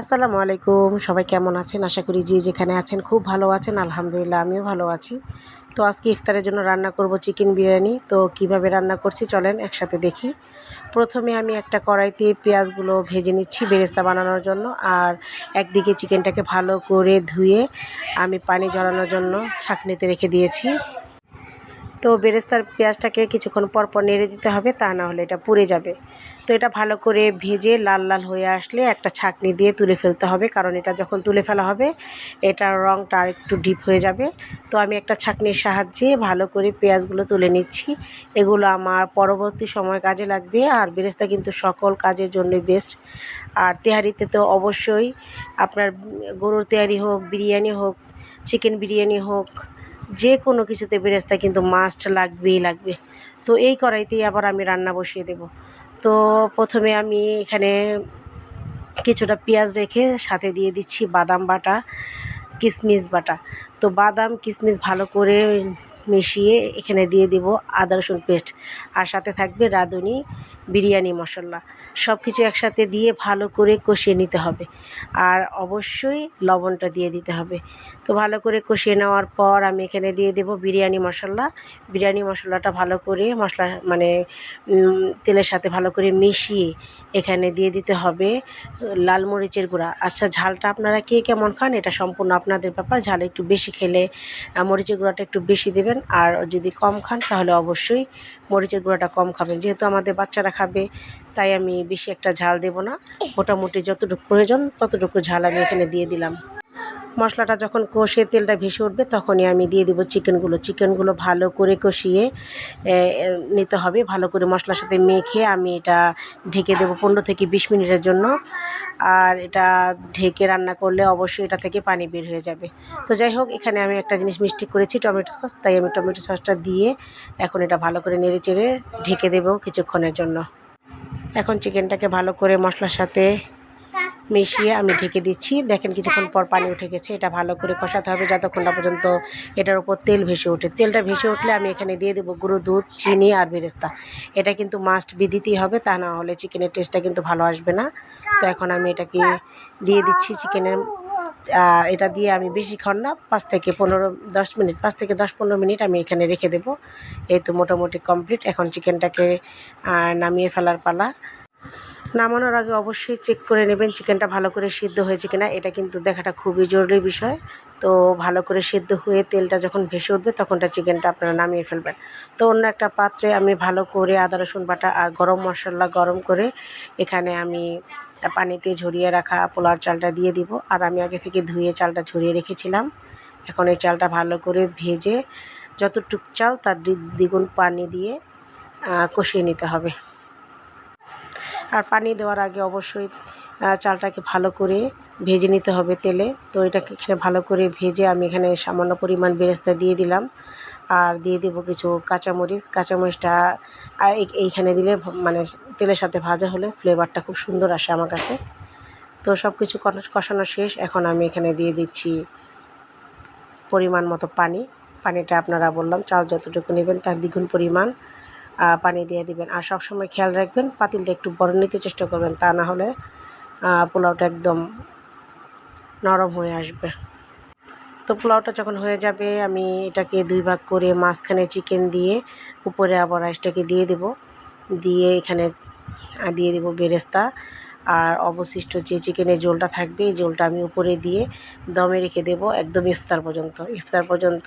আসসালামু আলাইকুম। সবাই কেমন আছেন? আশা করি যে যেখানে আছেন খুব ভালো আছেন। আলহামদুলিল্লাহ, আমিও ভালো আছি। তো আজকে ইফতারের জন্য রান্না করব চিকেন বিরিয়ানি। তো কীভাবে রান্না করছি চলেন একসাথে দেখি। প্রথমে আমি একটা কড়াইতে পেঁয়াজগুলো ভেজে নিচ্ছি বেরেস্তা বানানোর জন্য। আর একদিকে চিকেনটাকে ভালো করে ধুয়ে আমি পানি ঝরানোর জন্য ছাঁকনিতে রেখে দিয়েছি। তো বেরেস্তার পেঁয়াজটাকে কিছুক্ষণ পর পর নেড়ে দিতে হবে, তা না হলে এটা পুড়ে যাবে। তো এটা ভালো করে ভেজে লাল লাল হয়ে আসলে একটা ছাকনি দিয়ে তুলে ফেলতে হবে, কারণ এটা যখন তুলে ফেলা হবে, এটার রঙটা আর একটু ডিপ হয়ে যাবে। তো আমি একটা ছাকনির সাহায্যে ভালো করে পেঁয়াজগুলো তুলে নিচ্ছি। এগুলো আমার পরবর্তী সময় কাজে লাগবে, আর বেরেস্তা কিন্তু সকল কাজের জন্যই বেস্ট আর তেহারিতে তো অবশ্যই আপনার গরুর তেহারি হোক, বিরিয়ানি হোক চিকেন বিরিয়ানি হোক যে কোনো কিছুতে বেরেস্তা কিন্তু মাস্ট লাগবেই লাগবে। তো এই কড়াইতেই আবার আমি রান্না বসিয়ে দেব। তো প্রথমে আমি এখানে কিছুটা পেঁয়াজ রেখে সাথে দিয়ে দিচ্ছি বাদাম বাটা কিশমিশ বাটা। তো বাদাম কিশমিশ ভালো করে মিশিয়ে এখানে দিয়ে দিব আদা, রসুন পেস্ট। আর সাথে থাকবে রাঁধুনি, বিরিয়ানি, মশলা। সব কিছু একসাথে দিয়ে ভালো করে কষিয়ে নিতে হবে। আর অবশ্যই লবণটা দিয়ে দিতে হবে। তো ভালো করে কষিয়ে নেওয়ার পর আমি এখানে দিয়ে দেব বিরিয়ানি, মশলা। বিরিয়ানি, মশলাটা ভালো করে মশলা মানে তেলের সাথে ভালো করে মিশিয়ে এখানে দিয়ে দিতে হবে লাল মরিচের গুঁড়া। আচ্ছা ঝালটা আপনারা কে কেমন খান? এটা সম্পূর্ণ আপনাদের ব্যাপার। ঝাল একটু বেশি খেলে মরিচের গুঁড়াটা একটু বেশি দেবেন। আর যদি কম খান, তাহলে অবশ্যই মরিচের গুঁড়াটা কম খাবেন। যেহেতু আমাদের বাচ্চারা খাবে, তাই আমি বেশি একটা ঝাল দেব না। মোটামুটি যতটুকু প্রয়োজন, ততটুকু ঝাল আমি এখানে দিয়ে দিলাম। মশলাটা যখন কষে তেলটা ভেসে উঠবে, তখনই আমি দিয়ে দিব চিকেনগুলো। চিকেনগুলো ভালো করে কষিয়ে নিতে হবে। ভালো করে মশলার সাথে মেখে আমি এটা ঢেকে দেবো পনেরো থেকে বিশ মিনিটের জন্য। আর এটা ঢেকে রান্না করলে অবশ্যই এটা থেকে পানি বের হয়ে যাবে। তো যাই হোক, এখানে আমি একটা জিনিস মিষ্টি করেছি, টমেটো সস। তাই আমি টমেটো সসটা দিয়ে এখন এটা ভালো করে নেড়ে চেড়ে ঢেকে দেবো কিছুক্ষণের জন্য। এখন চিকেনটাকে ভালো করে মশলার সাথে মিশিয়ে আমি ঢেকে দিচ্ছি। দেখেন কিছুক্ষণ পর পানি উঠে গেছে। এটা ভালো করে কষাতে হবে যতক্ষণ না পর্যন্ত এটার উপর তেল ভেসে ওঠে। তেলটা ভেসে উঠলে আমি এখানে দিয়ে দেবো গুঁড়ো দুধ, চিনি আর বেরেস্তা। এটা কিন্তু মাস্ট দিতেই হবে, তা না হলে চিকেনের টেস্টটা কিন্তু ভালো আসবে না। তো এখন আমি এটাকে দিয়ে দিচ্ছি চিকেনের এটা দিয়ে আমি বেশিক্ষণ না, পাঁচ থেকে পনেরো, দশ মিনিট, পাঁচ থেকে দশ পনেরো মিনিট আমি এখানে রেখে দেবো। এই তো মোটামুটি কমপ্লিট এখন চিকেনটাকে নামিয়ে ফেলার পালা। নামানোর আগে অবশ্যই চেক করে নেবেন চিকেনটা ভালো করে সিদ্ধ হয়েছে কিনা। এটা কিন্তু দেখাটা খুবই জরুরি বিষয়। তো ভালো করে সিদ্ধ হয়ে তেলটা যখন ভেসে উঠবে, তখনটা চিকেনটা আপনারা নামিয়ে ফেলবেন। তো অন্য একটা পাত্রে আমি ভালো করে আদা, রসুন বাটা আর গরম মশলা গরম করে এখানে আমি পানিতে ঝরিয়ে রাখা পোলার চালটা দিয়ে দিব। আর আমি আগে থেকে ধুয়ে চালটা ঝরিয়ে রেখেছিলাম। এখন এই চালটা ভালো করে ভেজে যতটুক চাল তার দ্বিগুণ পানি দিয়ে কষিয়ে নিতে হবে। আর পানি দেওয়ার আগে অবশ্যই চালটাকে ভালো করে ভেজে নিতে হবে তেলে। তো এটাকে এখানে ভালো করে ভেজে আমি এখানে সামান্য পরিমাণ বেরেস্তা দিয়ে দিলাম। আর দিয়ে দেবো কিছু কাঁচামরিচ। কাঁচামরিচটা এইখানে দিলে মানে তেলের সাথে ভাজা হলে ফ্লেভারটা খুব সুন্দর আসে আমার কাছে। তো সব কিছু কষানো শেষ। এখন আমি এখানে দিয়ে দিচ্ছি পরিমাণ মতো পানি। পানিটা আপনারা বললাম, চাল যতটুকু নেবেন তার দ্বিগুণ পরিমাণ। পানি দিয়ে দিবেন। আর সবসময় খেয়াল রাখবেন, পাতিলটা একটু বড় নিতে চেষ্টা করবেন, তা না হলে পোলাওটা একদম নরম হয়ে আসবে। তো পোলাওটা যখন হয়ে যাবে, আমি এটাকে দুই ভাগ করে মাঝখানে চিকেন দিয়ে উপরে আবার রাইসটাকে দিয়ে দেব। দিয়ে এখানে দিয়ে দেব বেরেস্তা। আর অবশিষ্ট যে চিকেনের জোলটা থাকবে, এই জোলটা আমি উপরে দিয়ে দমে রেখে দেব, একদম ইফতার পর্যন্ত। ইফতার পর্যন্ত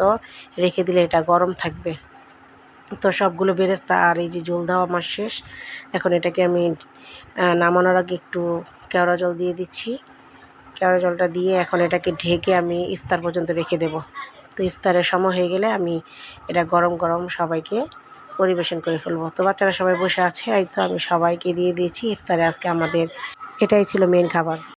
রেখে দিলে এটা গরম থাকবে। তো সবগুলো বেরেস্তা আর এই যে জল দেওয়া আমার শেষ। এখন এটাকে আমি নামানোর আগে একটু কেওড়া জল দিয়ে দিচ্ছি। কেওড়া জলটা দিয়ে এখন এটাকে ঢেকে আমি ইফতার পর্যন্ত রেখে দেব। তো ইফতারের সময় হয়ে গেলে আমি এটা গরম গরম সবাইকে পরিবেশন করে ফেলব। তো বাচ্চারা সবাই বসে আছে, এই তো আমি সবাইকে দিয়ে দিয়েছি ইফতারে আজকে আমাদের। এটাই ছিল মেন খাবার।